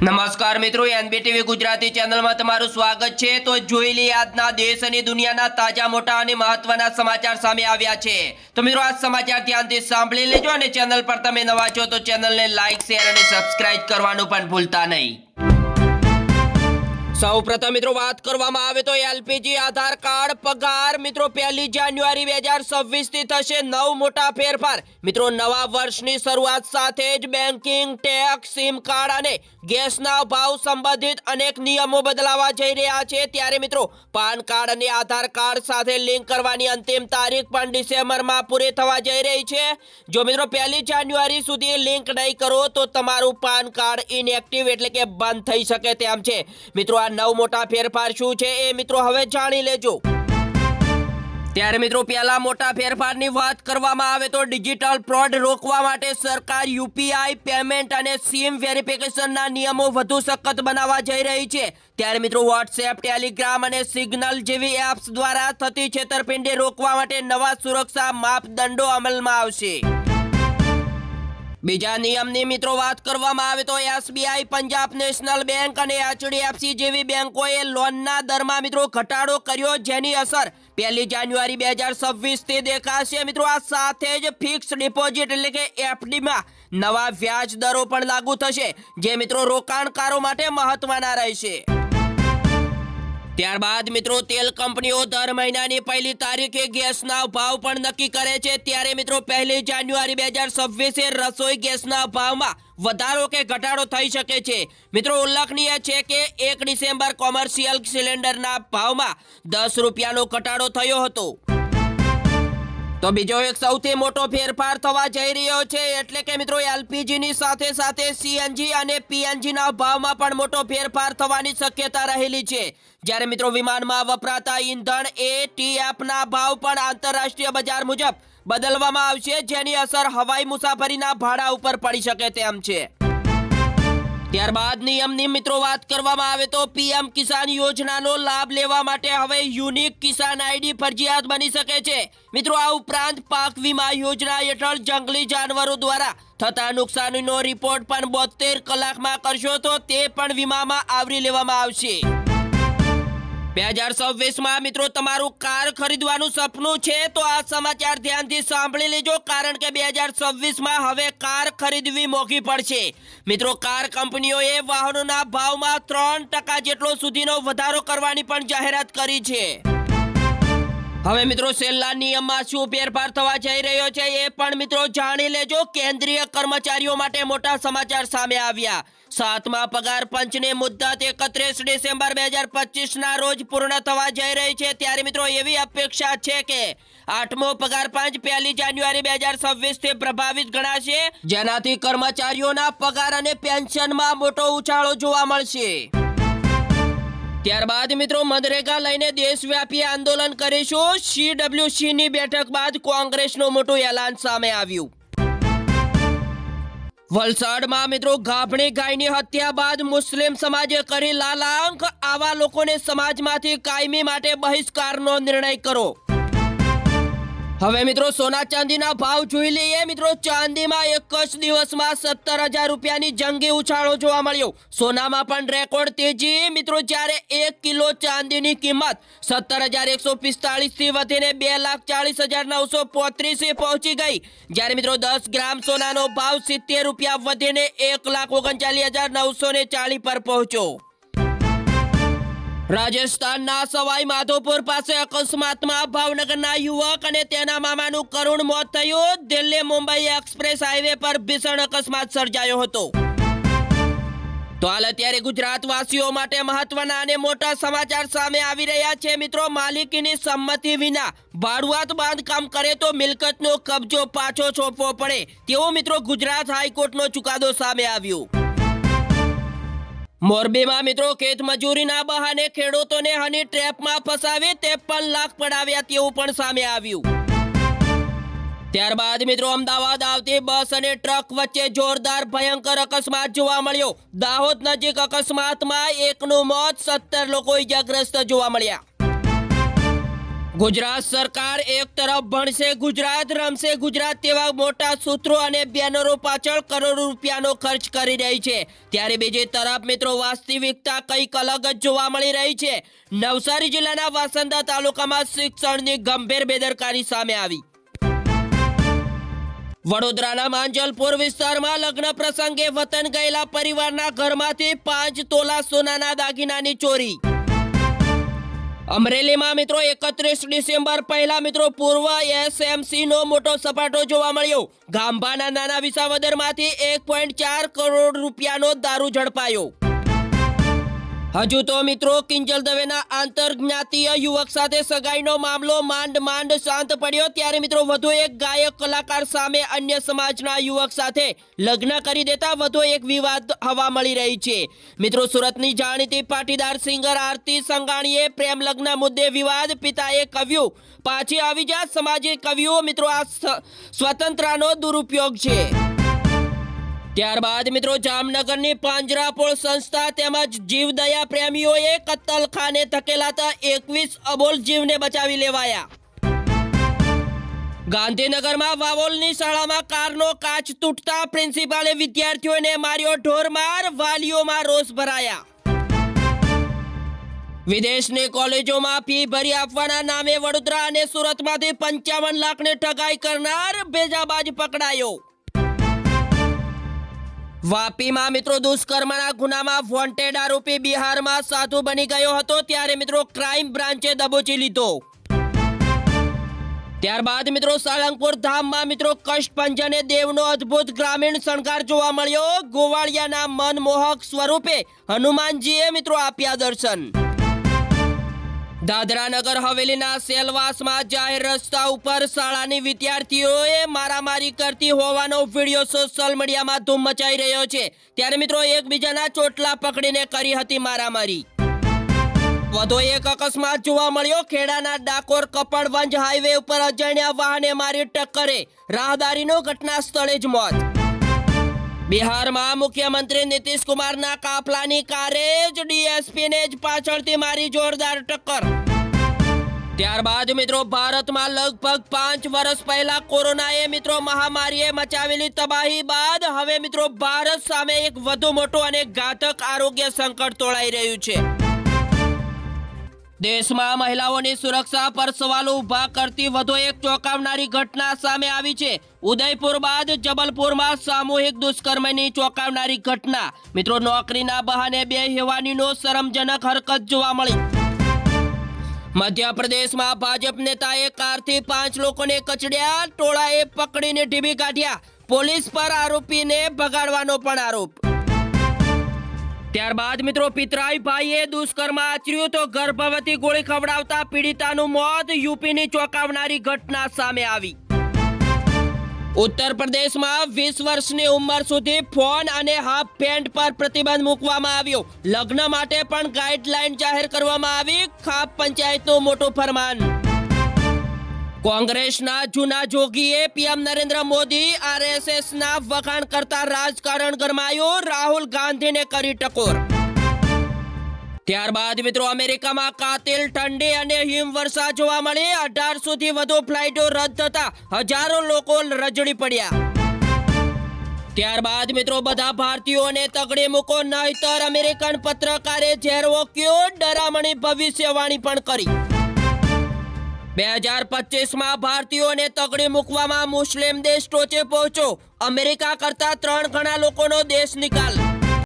નમસ્કાર મિત્રો એનબીટીવી ગુજરાતી ચેનલમાં તમારું સ્વાગત છે. તો જોઈ લઈએ આજના દેશ અને દુનિયાના તાજા, મોટા અને મહત્વના સમાચાર સામે આવ્યા છે. તો મિત્રો, આ સમાચાર ધ્યાનથી સાંભળી લેજો અને ચેનલ પર તમે નવા છો તો ચેનલને લાઈક, શેર અને સબસ્ક્રાઇબ કરવાનું પણ ભૂલતા નહીં. સૌ પ્રથમ મિત્રો વાત કરવામાં આવે તો એલપીજી આધાર કાર્ડ પગાર, મિત્રો પહેલી જાન્યુઆરી બે હજાર છવ્વીસથી થશે નવ મોટા ફેરફાર. મિત્રો નવા વર્ષની શરૂઆત સાથે જ બેન્કિંગ ટેક્સ, સિમ કાર્ડ અને ગેસના ભાવ સંબંધિત અનેક નિયમો બદલાવા જઈ રહ્યા છે. ત્યારે મિત્રો પાન કાર્ડ અને આધાર કાર્ડ સાથે લિંક કરવાની અંતિમ તારીખ પણ ડિસેમ્બરમાં પૂરી થવા જઈ રહી છે. જો મિત્રો પહેલી જાન્યુઆરી સુધી લિંક નહીં કરો તો તમારું પાન કાર્ડ ઇનએક્ટિવ એટલે કે બંધ થઈ શકે તેમ છે. મિત્રો આ નવ મોટા ફેરફાર શું છે એ મિત્રો હવે જાણી લેજો. ત્યારે મિત્રો પહેલા મોટા ફેરફારની વાત કરવામાં આવે તો ડિજિટલ ફ્રોડ રોકવા માટે સરકાર યુપીઆઈ પેમેન્ટ અને સિમ વેરિફિકેશનના નિયમો વધુ સખત બનાવવા જઈ રહી છે. ત્યારે મિત્રો વોટ્સએપ ટેલિગ્રામ અને સિગ્નલ જેવી એપ્સ દ્વારા થતી છેતરપિંડી રોકવા માટે નવા સુરક્ષા માપદંડો અમલમાં આવશે. બીજા નિયમની મિત્રો વાત કરવામાં આવે તો એસબીઆઈ, પંજાબ નેશનલ બેંક અને એચડીએફસી જેવી બેંકોએ લોનના દરમાં મિત્રો ઘટાડો કર્યો જેની અસર પહેલી જાન્યુઆરી બે હજાર છવ્વીસથી દેખાશે. મિત્રો, આ સાથે જ ફિક્સ ડિપોઝિટ એટલે કે એફડીમાં નવા વ્યાજ દરો પણ લાગુ થશે, જે મિત્રો રોકાણકારો માટે મહત્વના રહેશે. ત્યારબાદ મિત્રો, તેલ કંપનીઓ દર મહિનાની પહેલી તારીખે ગેસના ભાવ પણ નક્કી કરે છે. ત્યારે મિત્રો, પહેલી જાન્યુઆરી બે હજાર છવ્વીસે રસોઈ ગેસના ભાવમાં વધારો કે ઘટાડો થઈ શકે છે. મિત્રો, ઉલ્લેખનીય છે કે એક ડિસેમ્બર કોમર્શિયલ સિલિન્ડરના ભાવમાં દસ રૂપિયાનો ઘટાડો થયો હતો. તો બીજો એક સૌથી મોટો ફેરફાર થવા જઈ રહ્યો છે. એટલે કે મિત્રો એલપીજી ની સાથે સાથે સીએનજી અને પીએનજી ના ભાવમાં પણ મોટો ફેરફાર થવાની શક્યતા રહેલી છે. જ્યારે મિત્રો, વિમાનમાં વપરાતા ઈંધણ એટીએફ ના ભાવ પણ આંતરરાષ્ટ્રીય બજાર મુજબ બદલવામાં આવશે, જેની અસર હવાઈ મુસાફરીના ભાડા ઉપર પડી શકે તેમ છે. ત્યારબાદ નિયમની મિત્રો વાત કરવામાં આવે તો પીએમ કિસાન યોજનાનો લાભ લેવા માટે હવે યુનિક કિસાન આઈડી ફરજિયાત બની શકે છે. મિત્રો, આ ઉપરાંત પાક વીમા યોજના હેઠળ જંગલી જાનવરો દ્વારા થતા નુકસાનીનો રિપોર્ટ પણ બોતેર કલાકમાં કરશો તો તે પણ વીમામાં આવરી લેવામાં આવશે. બે હજાર છવ્વીસમાં મિત્રો, તમારું કાર ખરીદવાનું સપનું છે તો આ સમાચાર ધ્યાનથી સાંભળી લેજો, કારણ કે બે હજાર છવ્વીસમાં હવે કાર ખરીદવી મોંઘી પડશે. મિત્રો, કાર કંપનીઓએ વાહનોના ભાવમાં ત્રણ ટકા જેટલો સુધીનો વધારો કરવાની પણ જાહેરાત કરી છે. હવે મિત્રો છેલ્લા નિયમમાં શું ફેરફાર થવા જઈ રહ્યો છે એ પણ મિત્રો જાણી લેજો. કેન્દ્રીય કર્મચારીઓ માટે મોટા સમાચાર સામે આવ્યા. સાતમા પગાર પંચની મુદત એકત્રીસ ડિસેમ્બર બે હજાર પચીસના રોજ પૂર્ણ થવા જઈ રહી છે. ત્યારે મિત્રો એવી અપેક્ષા છે કે આઠમો પગાર પંચ પહેલી જાન્યુઆરી બે હજાર છવ્વીસથી પ્રભાવિત ગણાશે. જેનાથી કર્મચારીઓના પગાર અને પેન્શનમાં મોટો ઉછાળો જોવા મળશે. ત્યારબાદ મિત્રો મનરેગા લઈને દેશવ્યાપી આંદોલન કરીશું. સીડબ્લ્યુસી ની બેઠક બાદ કોંગ્રેસનું મોટું એલાન સામે આવ્યું. વલસાડમાં મિત્રો ગાભણી ગાયની હત્યા બાદ મુસ્લિમ સમાજે કરી લાલાંક. આવા લોકોને સમાજમાંથી કાયમી માટે બહિષ્કારનો નિર્ણય કરો. હવે મિત્રો, સોના ચાંદીના ભાવ જોઈ લઈએ. મિત્રો, ચાંદીમાં એક જ દિવસમાં સત્તર હજાર રૂપિયાની જંગી ઉછાળો જોવા મળ્યો. સોનામાં પણ રેકોર્ડ તેજી. મિત્રો, જ્યારે એક કિલો ચાંદીની કિંમત સત્તર હજાર એકસો પિસ્તાળીસથી વધીને બે લાખ ચાળીસ હજાર નવસો પોત્રીસે પહોંચી ગઈ. જ્યારે મિત્રો, દસ ગ્રામ સોનાનો ભાવ સિત્તેર રૂપિયા વધીને એક લાખ ઓગણચાલીસ હજાર નવસો ને ચાલીસ પર પહોંચ્યો. રાજસ્થાનના સવાઈ માધોપુર પાસે અકસ્માતમાં ભાવનગરના યુવક અને તેના મામાનું કરુણ મોત થયું. દિલ્હી મુંબઈ એક્સપ્રેસ હાઈવે પર ભીષણ અકસ્માત સર્જાયો હતો. તો હાલ અત્યારે ગુજરાતવાસીઓ માટે મહત્વના અને મોટા સમાચાર સામે આવી રહ્યા છે. મિત્રો, માલિકીની સંમતિ વિના ભાડુઆત બાંધકામ કરે તો મિલકતનો કબજો પાછો સોંપવો પડે. તેવો મિત્રો ગુજરાત હાઈકોર્ટનો ચુકાદો સામે આવ્યો. મોરબીમાં મિત્રો ખેત મજૂરીના બહાને ખેડૂતોને હની ટ્રેપમાં ફસાવી ત્રેપન લાખ પડાવ્યા તેવું પણ સામે આવ્યું. ત્યારબાદ મિત્રો અમદાવાદ આવતી બસ અને ટ્રક વચ્ચે જોરદાર ભયંકર અકસ્માત જોવા મળ્યો. દાહોદ નજીક અકસ્માતમાં એકનું મોત, સત્તર લોકો ઇજાગ્રસ્ત જોવા મળ્યા. ગુજરાત સરકાર એક તરફ ભણશે ગુજરાત, રમશે ગુજરાત તેવા મોટા સૂત્રો અને બેનરો પાછળ કરોડો રૂપિયાનો ખર્ચ કરી રહી છે. ત્યારે બીજી તરફ મિત્રો વાસ્તવિકતા કંઈક અલગ જ જોવા મળી રહી છે. નવસારી જિલ્લાના વાસંદા તાલુકામાં શિક્ષણની ગંભીર બેદરકારી સામે આવી. વડોદરાના માંજલપુર વિસ્તારમાં લગ્ન પ્રસંગે વતન ગયેલા પરિવારના ઘરમાંથી પાંચ તોલા સોનાના દાગીનાની ચોરી અમરેલીમાં મિત્રો એકત્રીસ ડિસેમ્બર પહેલા મિત્રો પૂર્વ એસએમસી નો મોટો સપાટો જોવા મળ્યો. ગાંભાના નાના વિસાવદરમાંથી એક પોઈન્ટ ચાર કરોડ રૂપિયાનો દારૂ ઝડપાયો. હજુ તો મિત્રો કિંજલ દવેના આંતરજ્ઞાતીય યુવક સાથે સગાઈનો મામલો માંડ માંડ શાંત પડ્યો. ત્યારે મિત્રો વધુ એક ગાયક કલાકાર સામે અન્ય સમાજના યુવક સાથે લગ્ન કરી દેતા વધુ એક વિવાદ હવા મળી રહી છે. મિત્રો સુરતની જાણીતી પાટીદાર સિંગર આરતી સંઘાણીએ પ્રેમ લગ્ન મુદ્દે વિવાદ પિતાએ કવ્યું પાછી આવી જા, સમાજે કવ્યું મિત્રો આ સ- સ્વતંત્રનો દુરુપયોગ છે. ત્યારબાદ મિત્રો જામનગરની પાંજરાપોળ સંસ્થા તેમજ જીવદયા પ્રેમીઓએ કત્તલખાને ધકેલાતા એકવીસ અબોલ જીવને બચાવી લેવાયા. ગાંધીનગરમાં વાવોલની શાળામાં કારનો કાચ તૂટતા પ્રિન્સિપાલે વિદ્યાર્થીઓને માર્યો ઢોરમાર, વાલીઓમાં રોષ ભરાયા. વિદેશની કોલેજોમાં ફી ભરી આપવાના નામે વડોદરા અને સુરતમાંથી પંચાવન લાખને ઠગાઈ કરનાર ભેજાબાજ પકડાયો. વાપીમાં મિત્રો દુષ્કર્મના ગુનામાં વોન્ટેડ આરોપી બિહારમાં સાધુ બની ગયો હતો, ત્યારે મિત્રો ક્રાઇમ બ્રાન્ચે દબોચી લીધો. ત્યારબાદ મિત્રો સાળંગપુર ધામમાં મિત્રો કષ્ટભંજન દેવનો અદ્ભુત ગ્રામીણ શણગાર જોવા મળ્યો. ગોવાળિયાના મનમોહક સ્વરૂપે હનુમાનજીએ મિત્રો આપ્યા દર્શન. દાદરા નગર હવેલીના સેલવાસમાં જાહેર રસ્તા ઉપર શાળાની વિદ્યાર્થીઓએ મારામારી કરતી હોવાનો વીડિયો સોશિયલ મીડિયામાં ધૂમ મચાઈ રહ્યો છે. ત્યારે મિત્રો એકબીજાના ચોટલા પકડીને કરી હતી મારામારી. વધુ એક અકસ્માત જોવા મળ્યો. ખેડાના ડાકોર કપડવંજ હાઈવે ઉપર અજાણ્યા વાહને મારી ટક્કરે. રાહદારીનો ઘટના સ્થળે જ મોત. બિહારમાં મુખ્યમંત્રી નીતિશ કુમારના કાફલાની કારે જ ડીએસપીને જ પાછળથી મારી જોરદાર ટક્કર. ત્યારબાદ મિત્રો, ભારતમાં લગભગ પાંચ વર્ષ પહેલા કોરોનાએ મિત્રો મહામારીએ મચાવેલી તબાહી બાદ હવે મિત્રો ભારત સામે એક વધુ મોટું અને ઘાતક આરોગ્ય સંકટ તોળાઈ રહ્યું છે. દેશમાં મહિલાઓની સુરક્ષા પર સવાલો ઊભા કરતી વધુ એક ચોંકાવનારી ઘટના સામે આવી છે. ઉદયપુર બાદ જબલપુરમાં સામૂહિક દુષ્કર્મની ચોંકાવનારી ઘટના. મિત્રો, નોકરીના બહાને બે હેવાનીનો શરમજનક હરકત જોવા મળી. મધ્યપ્રદેશમાં ભાજપ નેતાએ કારથી પાંચ લોકોને કચડ્યા, ટોળાએ પકડીને ઢીબી કાઢ્યા. પોલીસ પર આરોપીને ભગાડવાનો પણ આરોપ. ત્યારબાદ મિત્રો પિતરાઈ ભાઈએ દુષ્કર્મ આચર્યું તો ગર્ભવતી ગોળી ખવડાવતા પીડિતાનું મોત યુપીની ચોંકાવનારી ઘટના સામે આવી. ઉત્તર પ્રદેશમાં વીસ વર્ષની ઉંમર સુધી ફોન અને હાફ પેન્ટ પર પ્રતિબંધ મૂકવામાં આવ્યો. લગ્ન માટે પણ ગાઈડલાઈન જાહેર કરવામાં આવી. ખાપ પંચાયતનું મોટું ફરમાન. કોંગ્રેસના જૂના જોગીએ પીએમ નરેન્દ્ર મોદી આરએસએસ ના વખાણ કરતા રાજકારણ ગરમાયું, રાહુલ ગાંધીને કરી ટકોર. ત્યારબાદ મિત્રો અમેરિકામાં કાતિલ ઠંડી અને હિમવર્ષા જોવા મળી. અઢાર સુધી વધુ ફ્લાઇટો રદ થતા હજારો લોકો રજડી પડ્યા. ત્યારબાદ મિત્રો બધા ભારતીયોને તગડી મૂકો, નહીતર અમેરિકન પત્રકારે ઝેર ઓક્યો ડરામણી ભવિષ્યવાણી પણ કરી. બે હજાર પચીસમાં ભારતીયોને તગડી મૂકવામાં મુસ્લિમ દેશ ટોચે પહોંચ્યો. અમેરિકા કરતા ત્રણ ગણા લોકોનો દેશ નિકાલ.